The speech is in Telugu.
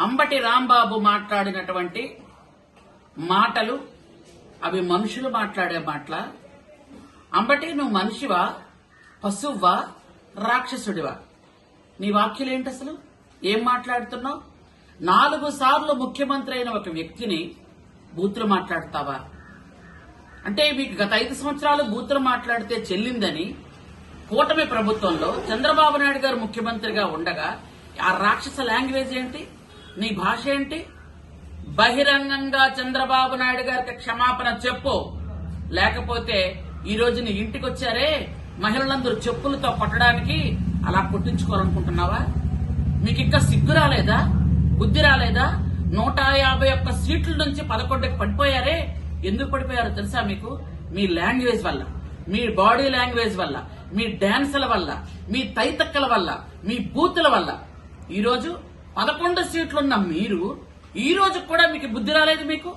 అంబటి రాంబాబు మాట్లాడినటువంటి మాటలు అవి మనుషులు మాట్లాడే మాటల? అంబటి నువ్వు మనిషివా? పశువ్వా? రాక్షసుడివా? నీ వాక్యులేంటి అసలు? ఏం మాట్లాడుతున్నావు? నాలుగు సార్లు ముఖ్యమంత్రి అయిన ఒక వ్యక్తిని బూతులు మాట్లాడతావా? అంటే మీకు గత ఐదు సంవత్సరాలు బూతులు మాట్లాడితే చెల్లిందని కూటమి ప్రభుత్వంలో చంద్రబాబు నాయుడు గారు ముఖ్యమంత్రిగా ఉండగా ఆ రాక్షస లాంగ్వేజ్ ఏంటి? నీ భాష ఏంటి? బహిరంగంగా చంద్రబాబు నాయుడు గారికి క్షమాపణ చెప్పు. లేకపోతే ఈ రోజు నీ ఇంటికి వచ్చారే? మహిళలందరూ చెప్పులతో కొట్టడానికి అలా కొట్టించుకోవాలనుకుంటున్నావా? మీకు ఇంకా సిగ్గు రాలేదా? బుద్ధి రాలేదా? నూట యాభై ఒక్క సీట్ల నుంచి పదకొండుకి పడిపోయారే? ఎందుకు పడిపోయారో తెలుసా మీకు? మీ లాంగ్వేజ్ వల్ల మీ బాడీ లాంగ్వేజ్ వల్ల మీ డాన్సుల వల్ల మీ తైతక్కల వల్ల మీ బూతుల వల్ల. ఈరోజు పదకొండు సీట్లున్న మీరు ఈ రోజు కూడా మీకు బుద్ధి రాలేదు మీకు?